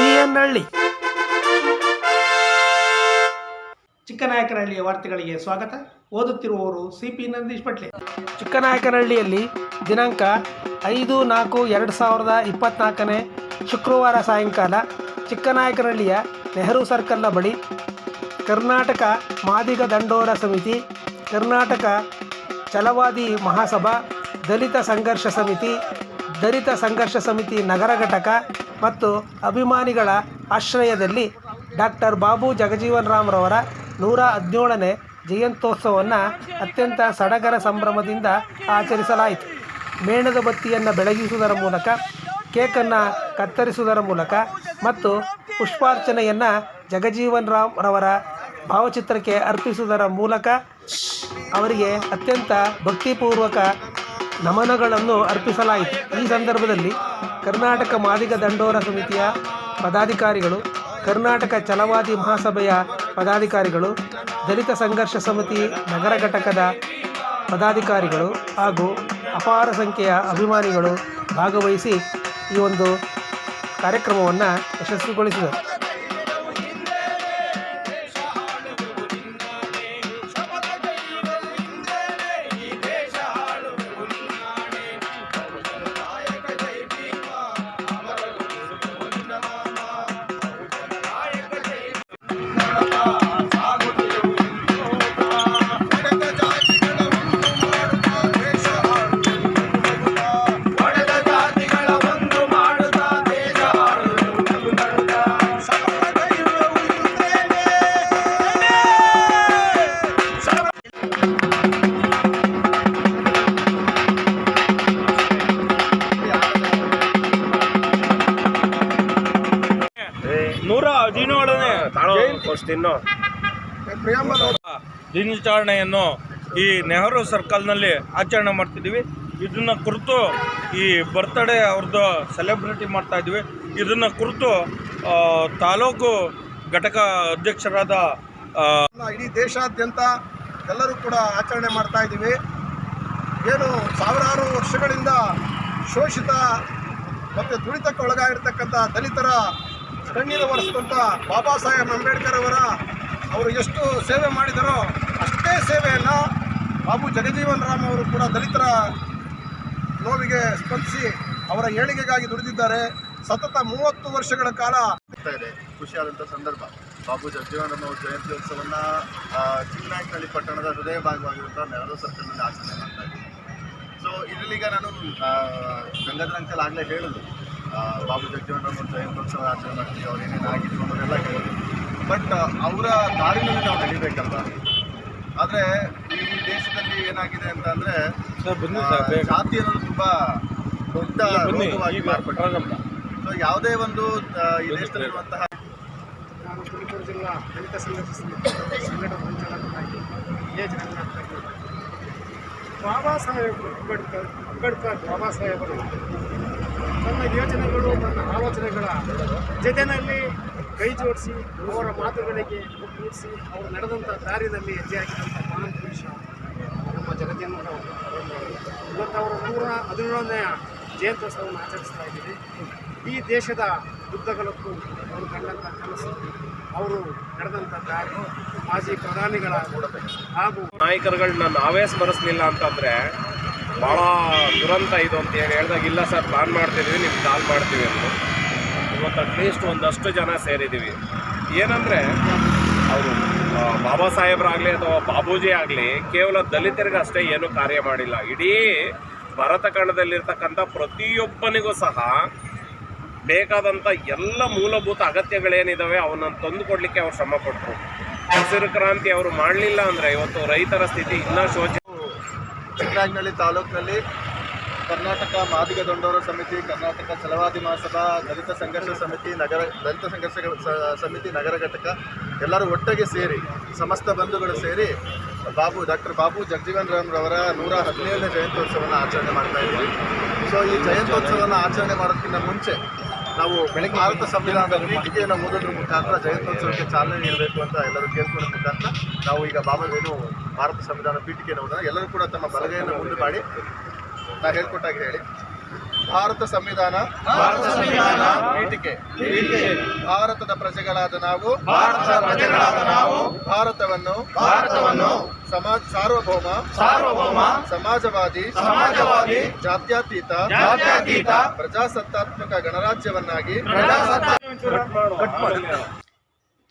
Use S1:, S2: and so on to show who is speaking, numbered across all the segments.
S1: ಸಿಎನ್ಹಳ್ಳಿ. ಚಿಕ್ಕನಾಯಕನಹಳ್ಳಿಯ ವಾರ್ತೆಗಳಿಗೆ ಸ್ವಾಗತ. ಓದುತ್ತಿರುವವರು ಸಿ ಪಿ ನಂದೀಶ್ ಪಟ್ಲೆ. ಚಿಕ್ಕನಾಯಕನಹಳ್ಳಿಯಲ್ಲಿ ದಿನಾಂಕ ಐದು ನಾಲ್ಕು ಎರಡು ಸಾವಿರದ ಇಪ್ಪತ್ತ್ನಾಲ್ಕನೇ ಶುಕ್ರವಾರ ಸಾಯಂಕಾಲ ಚಿಕ್ಕನಾಯಕನಹಳ್ಳಿಯ ನೆಹರು ಸರ್ಕಲ್ನ ಬಳಿ ಕರ್ನಾಟಕ ಮಾದಿಗ ದಂಡೋರ ಸಮಿತಿ ಕರ್ನಾಟಕ ಛಲವಾದಿ ಮಹಾಸಭಾ ದಲಿತ ಸಂಘರ್ಷ ಸಮಿತಿ ದಲಿತ ಸಂಘರ್ಷ ಸಮಿತಿ ನಗರ ಘಟಕ ಮತ್ತು ಅಭಿಮಾನಿಗಳ ಆಶ್ರಯದಲ್ಲಿ ಡಾಕ್ಟರ್ ಬಾಬು ಜಗಜೀವನ್ ರಾಮ್ರವರ ನೂರ ಹದಿನೇಳನೇ ಜಯಂತ್ಯೋತ್ಸವವನ್ನು ಅತ್ಯಂತ ಸಡಗರ ಸಂಭ್ರಮದಿಂದ ಆಚರಿಸಲಾಯಿತು. ಮೇಣದ ಬತ್ತಿಯನ್ನು ಬೆಳಗಿಸುವುದರ ಮೂಲಕ, ಕೇಕನ್ನು ಕತ್ತರಿಸುವುದರ ಮೂಲಕ ಮತ್ತು ಪುಷ್ಪಾರ್ಚನೆಯನ್ನು ಜಗಜೀವನ್ ರಾಮ್ ರವರ ಭಾವಚಿತ್ರಕ್ಕೆ ಅರ್ಪಿಸುವುದರ ಮೂಲಕ ಅವರಿಗೆ ಅತ್ಯಂತ ಭಕ್ತಿಪೂರ್ವಕ ನಮನಗಳನ್ನು ಅರ್ಪಿಸಲಾಯಿತು. ಈ ಸಂದರ್ಭದಲ್ಲಿ ಕರ್ನಾಟಕ ಮಾದಿಗ ದಂಡೋರ ಸಮಿತಿಯ ಪದಾಧಿಕಾರಿಗಳು, ಕರ್ನಾಟಕ ಚಲವಾದಿ ಮಹಾಸಭೆಯ ಪದಾಧಿಕಾರಿಗಳು, ದಲಿತ ಸಂಘರ್ಷ ಸಮಿತಿ ನಗರ ಘಟಕದ ಪದಾಧಿಕಾರಿಗಳು ಹಾಗೂ ಅಪಾರ ಸಂಖ್ಯೆಯ ಅಭಿಮಾನಿಗಳು ಭಾಗವಹಿಸಿ ಈ ಒಂದು ಕಾರ್ಯಕ್ರಮವನ್ನು ಯಶಸ್ವಿಗೊಳಿಸಿದರು.
S2: ದಿನಾಚರಣೆಯನ್ನು ಈ ನೆಹರು ಸರ್ಕಲ್ನಲ್ಲಿ ಆಚರಣೆ ಮಾಡ್ತಿದ್ದೀವಿ. ಇದನ್ನು ಕುರಿತು ಈ ಬರ್ತ್ಡೇ ಅವ್ರದ್ದು ಸೆಲೆಬ್ರಿಟಿ ಮಾಡ್ತಾ ಇದ್ವಿ ಇದನ್ನ ಕುರಿತು ತಾಲೂಕು ಘಟಕ ಅಧ್ಯಕ್ಷರಾದ
S3: ಇಡೀ ದೇಶಾದ್ಯಂತ ಎಲ್ಲರೂ ಕೂಡ ಆಚರಣೆ ಮಾಡ್ತಾ ಇದ್ದೀವಿ. ಏನು ಸಾವಿರಾರು ವರ್ಷಗಳಿಂದ ಶೋಷಿತ ಮತ್ತು ದುಡಿತಕ್ಕೆ ಒಳಗಾಗಿರ್ತಕ್ಕಂಥ ದಲಿತರ ಕಣ್ಣೀರು ಒರೆಸಿದಂಥ ಬಾಬಾ ಸಾಹೇಬ್ ಅಂಬೇಡ್ಕರ್ ಅವರ, ಅವರು ಎಷ್ಟು ಸೇವೆ ಮಾಡಿದರೋ ಅಷ್ಟೇ ಸೇವೆಯನ್ನು ಬಾಬು ಜಗಜೀವನ್ ರಾಮ್ ಅವರು ಕೂಡ ದಲಿತರ ನೋವಿಗೆ ಸ್ಪಂದಿಸಿ ಅವರ ಏಳಿಗೆಗಾಗಿ ದುಡಿದಿದ್ದಾರೆ. ಸತತ ಮೂವತ್ತು ವರ್ಷಗಳ ಕಾಲ
S4: ಇದೆ. ಖುಷಿಯಾದಂಥ ಸಂದರ್ಭ. ಬಾಬು ಜಗಜೀವನಮ್ಮ ಅವ್ರ ಜಯಂತ್ಯೋತ್ಸವವನ್ನು ಚಿಕ್ಕನಾಯಕನಹಳ್ಳಿ ಪಟ್ಟಣದ ಹೃದಯ ಭಾಗವಾಗಿರುವಂಥ ನೆಹರು ಸರ್ಕಲ್ನಲ್ಲಿ ಆಚರಣೆ ಮಾಡ್ತಾ ಇದ್ದೀವಿ ಸೊ ಇದರಲ್ಲೀಗ ನಾನು ಗಂಗಾಧರ ಅಂಕಲ್ ಆಗಲೇ ಹೇಳಿದ್ರು. ಬಾಬು ಜಗಜೀವನಮ್ಮ ಅವ್ರ ಜಯಂತ್ಯೋತ್ಸವ ಆಚರಣೆ ಮಾಡ್ತೀವಿ ಅವ್ರು ಏನೇನು ಆಗಿದ್ರು ಅನ್ನೋದೆಲ್ಲ ಹೇಳಿದ್ರು ಬಟ್ ಅವರ ದಾರಿನಲ್ಲಿ ನಾವು ನಡಿಬೇಕಲ್ಲ ಆದರೆ ಈ ದೇಶದಲ್ಲಿ ಏನಾಗಿದೆ ಅಂತ ಅಂದರೆ ಜಾತಿ ಅನ್ನೋದು ತುಂಬ ದೊಡ್ಡ ರೋಗವಾಗಿ ಮಾರ್ಪಟ್ಟಿದೆ. ಸೊ ಯಾವುದೇ ಒಂದು ಈ ದೇಶದಲ್ಲಿರುವಂತಹ
S3: ನಾನು ತುಮಕೂರು ಜಿಲ್ಲಾ ದಲಿತ ಸಂಘರ್ಷ ಸಮಿತಿ ಸಂಘಟನಾ ಸಂಚಾಲಕನಾಗಿ ಎ ಜಗನ್ನಾಥಾಗಿ ಬಾಬಾ ಸಾಹೇಬ್ ಅಂಬೇಡ್ಕರ್ ಅಂಬೇಡ್ಕರ್ ಬಾಬಾ ಸಾಹೇಬರು ತನ್ನ ಯೋಚನೆಗಳು ತನ್ನ ಆಲೋಚನೆಗಳ ಜೊತೆಯಲ್ಲಿ ಕೈ ಜೋಡಿಸಿ ಅವರ ಮಾತುಗಳಿಗೆ ಮುಟ್ಟಿಸಿ ಅವರು ನಡೆದಂಥ ದಾರಿನಲ್ಲಿ ಹೆಜ್ಜೆಯಾಗಿದ್ದಂಥ ಮಹಾನ್ ಪುರುಷ ನಮ್ಮ ಜಗತ್ತಿನ ಇವತ್ತು ಅವರ ನೂರ ಹದಿನೇಳನೆಯ ಜಯಂತ್ಯೋತ್ಸವವನ್ನು ಆಚರಿಸ್ತಾ ಇದ್ದೀವಿ. ಈ ದೇಶದ ಉದ್ದಗಲಕ್ಕೂ ಅವರು ಕಂಡಂಥ ಕನಸು, ಅವರು ನಡೆದಂಥ ದಾರಿ ಮಾಜಿ ಪ್ರಧಾನಿಗಳ ಹಾಗೂ
S2: ನಾಯಕರುಗಳನ್ನ ನಾವೇ ಸ್ಮರಿಸಲಿಲ್ಲ ಅಂತಂದರೆ ಭಾಳ ದುರಂತ ಇದು ಅಂತ ಹೇಳಿ ಹೇಳಿದಾಗ, ಇಲ್ಲ ಸರ್ ಪ್ಲಾನ್ ಮಾಡ್ತಿದ್ದೀವಿ ನಿಮ್ಗೆ ಕಾಲ್ ಮಾಡ್ತೀವಿ ಅಂತ ಇವತ್ತು ಅಟ್ಲೀಸ್ಟ್ ಒಂದಷ್ಟು ಜನ ಸೇರಿದ್ದೀವಿ ಏನಂದರೆ, ಅವರು ಬಾಬಾ ಸಾಹೇಬ್ರಾಗಲಿ ಅಥವಾ ಬಾಬೂಜಿ ಆಗಲಿ, ಕೇವಲ ದಲಿತರಿಗೆ ಅಷ್ಟೇ ಏನು ಕಾರ್ಯ ಮಾಡಿಲ್ಲ. ಇಡೀ ಭಾರತ ಖಂಡದಲ್ಲಿರ್ತಕ್ಕಂಥ ಪ್ರತಿಯೊಬ್ಬನಿಗೂ ಸಹ ಬೇಕಾದಂಥ ಎಲ್ಲ ಮೂಲಭೂತ ಅಗತ್ಯಗಳೇನಿದಾವೆ ಅವನ್ನ ತಂದುಕೊಡ್ಲಿಕ್ಕೆ ಅವ್ರು ಶ್ರಮ ಪಟ್ಟರು ಹಸಿರು ಕ್ರಾಂತಿ ಅವರು ಮಾಡಲಿಲ್ಲ ಅಂದರೆ ಇವತ್ತು ರೈತರ ಸ್ಥಿತಿ ಇನ್ನೂ ಶೋಚ
S4: ಚಿಕ್ಕನಾಯಕನಹಳ್ಳಿ ತಾಲೂಕಿನಲ್ಲಿ ಕರ್ನಾಟಕ ಮಾದಿಗ ದೊಂಡೋರ ಸಮಿತಿ, ಕರ್ನಾಟಕ ಚಲವಾದಿ ಮಹಾಸಭಾ, ದಲಿತ ಸಂಘರ್ಷ ಸಮಿತಿ, ನಗರ, ದಲಿತ ಸಂಘರ್ಷ ಸಮಿತಿ, ನಗರ ಘಟಕ ಎಲ್ಲರೂ ಒಟ್ಟಿಗೆ ಸೇರಿ, ಸಮಸ್ತ ಬಂಧುಗಳು ಸೇರಿ ಬಾಬು, ಡಾಕ್ಟರ್ ಬಾಬು ಜಗಜೀವನ್ ರಾಮ್ ರವರ ನೂರ ಹದಿನೇಳನೇ ಜಯಂತ್ಯೋತ್ಸವವನ್ನು ಆಚರಣೆ ಮಾಡ್ತಾ ಇದ್ದೀವಿ. ಸೊ ಈ ಜಯಂತ್ಯೋತ್ಸವವನ್ನು ಆಚರಣೆ ಮಾಡೋದಕ್ಕಿಂತ ಮುಂಚೆ ನಾವು ಬೆಳಗ್ಗೆ ಭಾರತ ಸಂವಿಧಾನದ ಪೀಠಿಕೆಯನ್ನು ಓದೋದ್ರ ಮುಖಾಂತರ ಜಯಂತ್ಯೋತ್ಸವಕ್ಕೆ ಚಾಲನೆ ನೀಡಬೇಕು ಅಂತ ಎಲ್ಲರೂ ಕೇಳ್ಕೊಳ್ಳೋ ಮುಖಾಂತರ ನಾವು ಈಗ ಬಾಬಾ ಏನು ಭಾರತ ಸಂವಿಧಾನ ಪೀಠಿಕೆಯನ್ನು ಓದೋಣ ಎಲ್ಲರೂ ಕೂಡ ತಮ್ಮ ಬಲಗೈಯನ್ನು ಮುಂದೆ ಮಾಡಿ ನಾನು ಹೇಳ್ಕೊಟ್ಟಾಗ ಹೇಳಿ. ಭಾರತ ಸಂವಿಧಾನ ಪೀಠಿಕೆ. ಭಾರತದ ಪ್ರಜೆಗಳಾದ ನಾವು ಭಾರತವನ್ನು ಭಾರತವನ್ನು ಸಮಾಜ ಸಾರ್ವಭೌಮ ಸಾರ್ವಭೌಮ ಸಮಾಜವಾದಿ ಸಮಾಜವಾದಿ ಜಾತ್ಯತೀತ ಜಾತ್ಯತೀತ ಪ್ರಜಾಸತ್ತಾತ್ಮಕ ಗಣರಾಜ್ಯವನ್ನಾಗಿ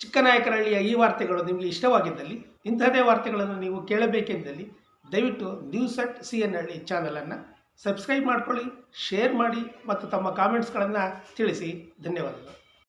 S1: ಚಿಕ್ಕನಾಯಕನಹಳ್ಳಿಯ ಈ ವಾರ್ತೆಗಳು ನಿಮಗೆ ಇಷ್ಟವಾಗಿದ್ದಲ್ಲಿ ಇಂಥದೇ ವಾರ್ತೆಗಳನ್ನು ನೀವು ಕೇಳಬೇಕೆಂದಲ್ಲಿ ದಯವಿಟ್ಟು ನ್ಯೂಸ್ ಅಟ್ ಸಿ ಎನ್ ಹಳ್ಳಿ ಚಾನಲನ್ನು ಸಬ್ಸ್ಕ್ರೈಬ್ ಮಾಡಿಕೊಳ್ಳಿ ಶೇರ್ ಮಾಡಿ ಮತ್ತು ತಮ್ಮ ಕಾಮೆಂಟ್ಸ್ಗಳನ್ನು ತಿಳಿಸಿ. ಧನ್ಯವಾದಗಳು.